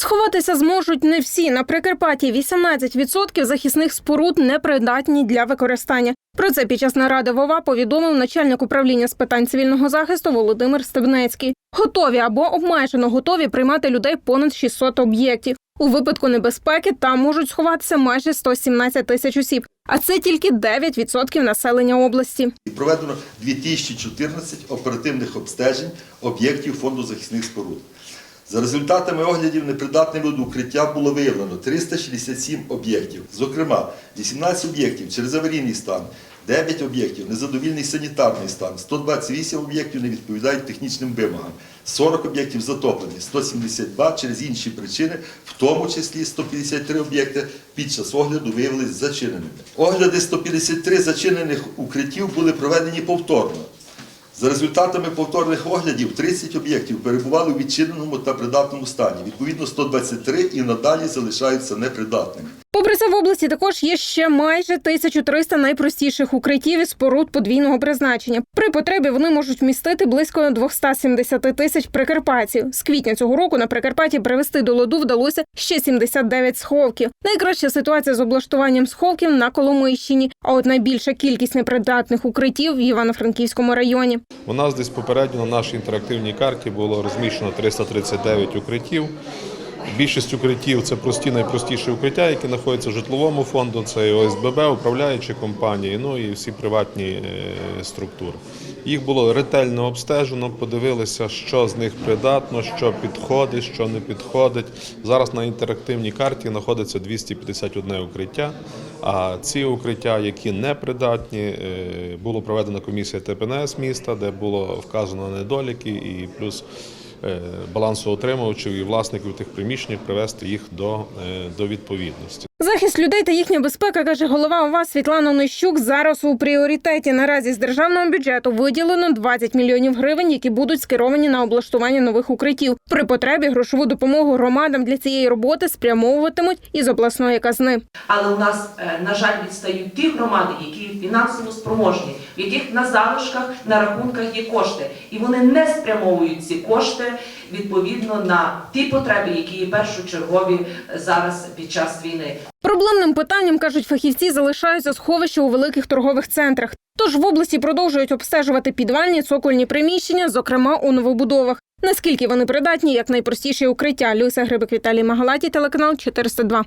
Сховатися зможуть не всі. На Прикарпатті 18% захисних споруд непридатні для використання. Про це під час наради ВОВА повідомив начальник управління з питань цивільного захисту Володимир Стебнецький. Готові або обмежено готові приймати людей понад 600 об'єктів. У випадку небезпеки там можуть сховатися майже 117 тисяч осіб, а це тільки 9% населення області. Проведено 2014 оперативних обстежень об'єктів фонду захисних споруд. За результатами оглядів непридатними до укриття було виявлено 367 об'єктів, зокрема 18 об'єктів через аварійний стан, 9 об'єктів незадовільний санітарний стан, 128 об'єктів не відповідають технічним вимогам, 40 об'єктів затоплені, 172 через інші причини, в тому числі 153 об'єкти під час огляду виявилися зачиненими. Огляди 153 зачинених укриттів були проведені повторно. За результатами повторних оглядів 30 об'єктів перебували у відчиненому та придатному стані. Відповідно, 123 і надалі залишаються непридатними. Попри це в області також є ще майже 1300 найпростіших укриттів і споруд подвійного призначення. При потребі вони можуть вмістити близько 270 тисяч прикарпатців. З квітня цього року на Прикарпатті привести до ладу вдалося ще 79 сховків. Найкраща ситуація з облаштуванням сховків на Коломийщині. А от найбільша кількість непридатних укриттів в Івано-Франківському районі. У нас десь попередньо на нашій інтерактивній карті було розміщено 339 укриттів. Більшість укриттів це прості найпростіші укриття, які знаходяться в житловому фонду. Це і ОСББ, управляючі компанії, ну і всі приватні е, структури. Їх було ретельно обстежено, подивилися, що з них придатно, що підходить, що не підходить. Зараз на інтерактивній карті знаходиться 251 укриття. А ці укриття, які не придатні, е, було проведена комісія ТПНС міста, де було вказано недоліки і плюс е, балансоутримувачів і власників тих приміщень привести їх до, е, до відповідності. Захист людей та їхня безпека, каже голова ОВА Світлана Онищук, зараз у пріоритеті. Наразі з державного бюджету виділено 20 мільйонів гривень, які будуть скеровані на облаштування нових укриттів. При потребі грошову допомогу громадам для цієї роботи спрямовуватимуть із обласної казни. Але у нас, е, на жаль, відстають ті громади, які фінансово спроможні, в яких на залишках, на рахунках є кошти, і вони не спрямовують ці кошти відповідно на ті потреби, які є першочергові е, зараз під час війни. Проблемним питанням кажуть фахівці, залишаються сховища у великих торгових центрах. Тож в області продовжують обстежувати підвальні цокольні приміщення, зокрема у новобудовах. Наскільки вони придатні, як найпростіші укриття. Люся Грибик Віталій Магалаті, телеканал 402.